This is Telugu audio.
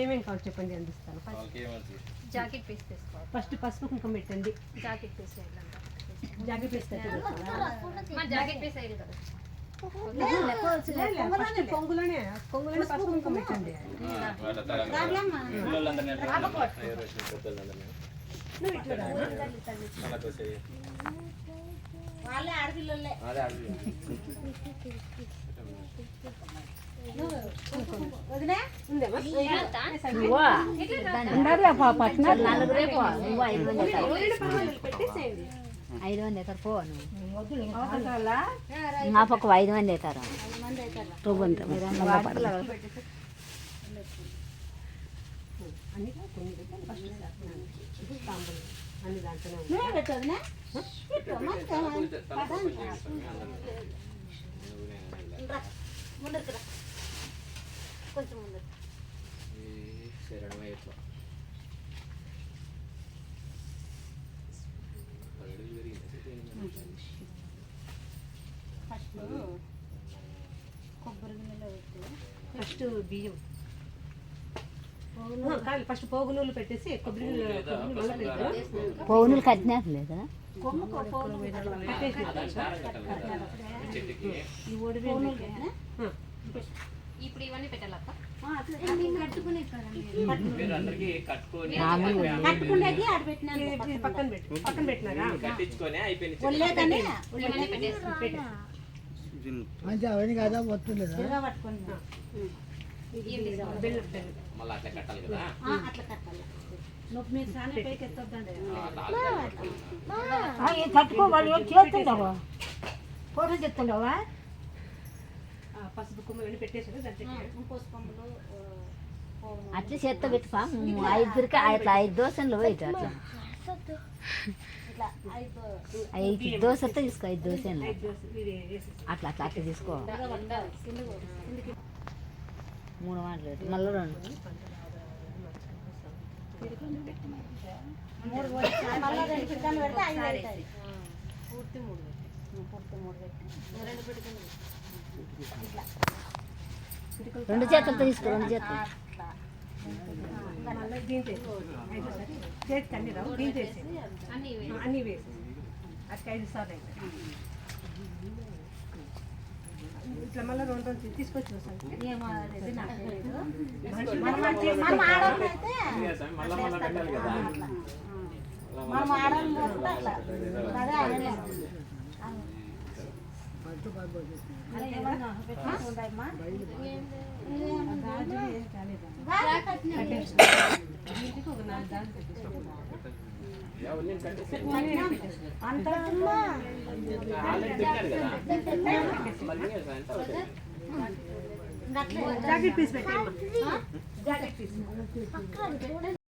ఏమేం కావాలి చెప్పండి అందిస్తాను. జాకెట్ పీస్ తీసుకోవాలి. ఫస్ట్ పసుపు కుంకుమ పెట్టండి. జాకెట్ పీస్ జాకెట్ పీస్ మా జాకెట్ పీస్ వేయాలి కదా. పొంగులోనే పొంగులోనే పసుపు కుంకుమ పెట్టండి. వాళ్ళే ఆడపిల్లలే ఐదు మంది అవుతారు ఐదు మంది పో మా పక్క ఐదు మంది అన్ని కొన్ని పెట్టండి ఫస్ట్ ఇది తాంబూలం. అన్ని దాంట్లోనే ముందరికి కొంచెం ముందరికి ఫస్ట్ కొబ్బరి గిన్నెలో పెట్టి. ఫస్ట్ బియ్యం. ఫస్ట్ పోగు నూలు పెట్టేసి కొబ్బరి. పౌనులు కట్టినారు లేదా? ఇప్పుడు ఇవన్నీ పెట్టాలక్క పక్కన పెట్టు. పక్కన పెట్టినారా? పెట్టేసి పట్టుకొని బెల్లం బెల్లం మళ్ళీ అట్లా కట్టాలి కదా అట్లా కట్టాలి ఫోటో చెప్తుండవా పసుపు కుమ్మలన్నీ పెట్టేసారు అట్లా చేత్తో పెట్టుకో ఐదురికి అట్లా ఐదు దోశలు పోయిట అట్లా ఐదు దోశలతో తీసుకో ఐదు దోశలు అట్లా అట్లా అట్లా తీసుకో. మూడు మాటలు మళ్ళీ రెండు. మూడు మళ్ళీ రెండు పిక్కలు పెడితే ఐదు అవుతాయి పూర్తి మూడు పెట్టి. పూర్తి మూడు పెట్టి. రెండు పిక్కలు ఇట్లా. రెండు చేతులతో తీసుకో రెండు చేతులు అన్ని వేసి అట్లా ఐదు సార్లు అయితే ఇట్లా మళ్ళీ రెండు రోజులు తీసుకొచ్చి వస్తాను ఏమో అది నాకు తెలియదు మనం ఆడవాళ్ళు అయితే మనం ఆడవాళ్ళు వస్తే అట్లా. అదే ఏమన్నా జాకెట్ పీస్ పెట్టేయమ్మా జాకెట్ పీస్.